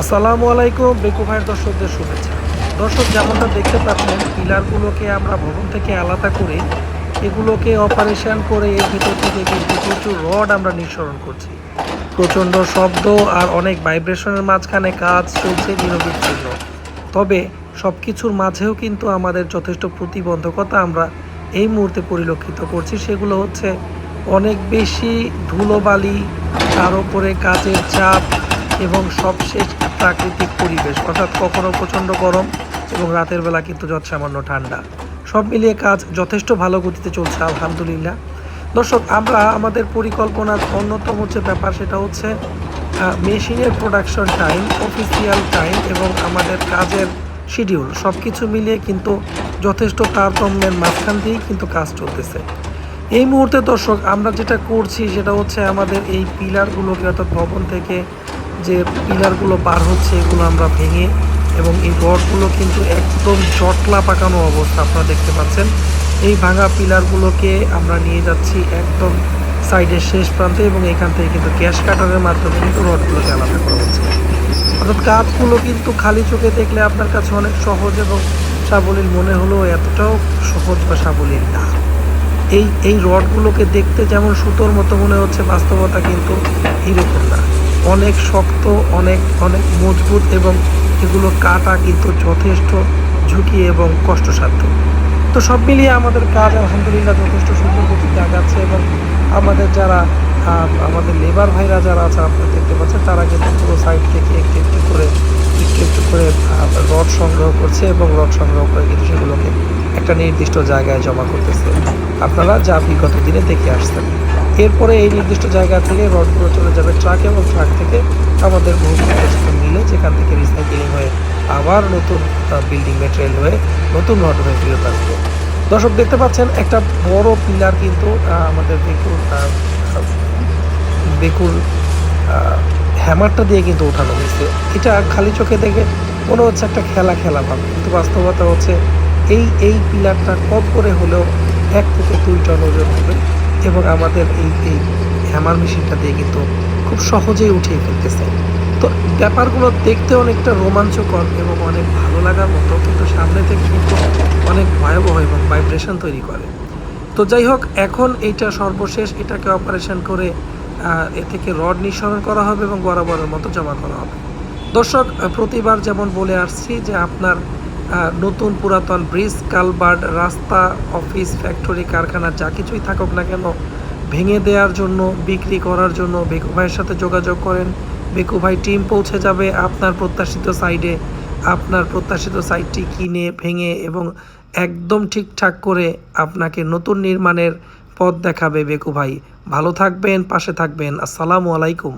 আসসালামু আলাইকুম, বেকু ভাইয়ের দর্শকদের শুভেচ্ছা। দর্শক, যেমনটা দেখতে পাচ্ছেন, পিলারগুলোকে আমরা ভবন থেকে আলাদা করে এগুলোকে অপারেশন করে এর ভিতর থেকে কিন্তু প্রচুর রড আমরা নিঃসরণ করছি। প্রচণ্ড শব্দ আর অনেক ভাইব্রেশনের মাঝখানে কাজ চলছে নিরবিচ্ছিন্ন তবে সব কিছুর মাঝেও কিন্তু আমাদের যথেষ্ট প্রতিবন্ধকতা আমরা এই মুহূর্তে পরিলক্ষিত করছি। সেগুলো হচ্ছে অনেক বেশি ধুলোবালি, তার উপরে কাজের চাপ এবং সবশেষ প্রাকৃতিক পরিবেশ, অর্থাৎ কখনো প্রচণ্ড গরম এবং রাতের বেলা কিন্তু যৎসামান্য ঠান্ডা। সব মিলিয়ে কাজ যথেষ্ট ভালো গতিতে চলছে, আলহামদুলিল্লাহ। দর্শক, আমরা আমাদের পরিকল্পনার অন্যতম যে ব্যাপার সেটা হচ্ছে মেশিনের প্রোডাকশন টাইম অফিসিয়াল টাইম এবং আমাদের কাজের শিডিউল সব কিছু মিলিয়ে কিন্তু যথেষ্ট তারতম্যের মাঝখান দিয়েই কিন্তু কাজ চলতেছে। এই মুহূর্তে দর্শক, আমরা যেটা করছি সেটা হচ্ছে আমাদের এই পিলারগুলোকে অর্থাৎ ভবন থেকে যে পিলারগুলো বার হচ্ছে এগুলো আমরা ভেঙে এবং এই রডগুলো কিন্তু একদম জটলা পাকানো অবস্থা আপনারা দেখতে পাচ্ছেন। এই ভাঙা পিলারগুলোকে আমরা নিয়ে যাচ্ছি একদম সাইডের শেষ প্রান্তে এবং এখান থেকে কিন্তু গ্যাস কাটারের মাধ্যমে কিন্তু রডগুলোকে আলাদা করা হচ্ছে। অর্থাৎ কাজগুলো কিন্তু খালি চোখে দেখলে আপনার কাছে অনেক সহজ এবং সাবলীল মনে হলেও এতটাও সহজ বা সাবলীল না। এই এই রডগুলোকে দেখতে যেমন সুতোর মতো মনে হচ্ছে, বাস্তবতা কিন্তু এরকম না। অনেক শক্ত, অনেক অনেক মজবুত এবং এগুলো কাটা কিন্তু যথেষ্ট ঝুঁকি এবং কষ্টসাধ্য। তো সব মিলিয়ে আমাদের কাজ আলহামদুলিল্লাহ যথেষ্ট সুন্দর গতিতে আগাচ্ছে এবং আমাদের যারা আমাদের লেবার ভাইরা যারা আছে, আপনারা দেখতে পাচ্ছেন, তারা কিন্তু পুরো সাইড থেকে একটু একটু করে, একটু একটু করে রড সংগ্রহ করছে এবং রড সংগ্রহ করে কিন্তু সেগুলোকে একটা নির্দিষ্ট জায়গায় জমা করতেছে। আপনারা যা বিগত দিনে দেখে আসছেন। এরপরে এই নির্দিষ্ট জায়গা থেকে রডগুলো চলে যাবে ট্রাক এবং ট্রাক থেকে আমাদের ভূমিকম্প মিলে যেখান থেকে রিসাইকেলিং হয়ে আবার নতুন বিল্ডিং ম্যাটেরিয়াল হয়ে নতুন রড হয়ে ফেরত আসবে। দর্শক, দেখতে পাচ্ছেন একটা বড় পিলার কিন্তু আমাদের বেকুর বেকুর হ্যামারটা দিয়ে কিন্তু ওঠানো হয়েছে। এটা খালি চোখে দেখে মনে হচ্ছে একটা খেলা খেলা ভাব, কিন্তু বাস্তবতা হচ্ছে এই এই পিলারটা কম করে হলেও এক থেকে দুই টন ওজন হবে এবং আমাদের এই এই হ্যামার মেশিনটা দিয়ে কিন্তু খুব সহজেই উঠিয়ে ফেলতেছে। তো ব্যাপারগুলো দেখতে অনেকটা রোমাঞ্চকর এবং অনেক ভালো লাগার মতো, কিন্তু সামনে থেকে কিন্তু অনেক ভয়াবহ এবং ভাইব্রেশন তৈরি করে। তো যাই হোক, এখন এইটা সর্বশেষ, এটাকে অপারেশন করে এ থেকে রড নিঃসরণ করা হবে এবং বরাবরের মতো জমা করা হবে। দর্শক প্রতিবার যেমন বলে আসছি যে আপনার নতুন পুরাতন ব্রিজ কালবার্ড রাস্তা, অফিস, ফ্যাক্টরি, কারখানা, যা কিছুই থাকুক না কেন, ভেঙে দেওয়ার জন্য, বিক্রি করার জন্য বেকু ভাইয়ের সাথে যোগাযোগ করেন। বেকু ভাই টিম পৌঁছে যাবে আপনার প্রত্যাশিত সাইডে। আপনার প্রত্যাশিত সাইটটি কিনে, ভেঙে এবং একদম ঠিকঠাক করে আপনাকে নতুন নির্মাণের পথ দেখাবে বেকু ভাই। ভালো থাকবেন, পাশে থাকবেন। আসসালামু আলাইকুম।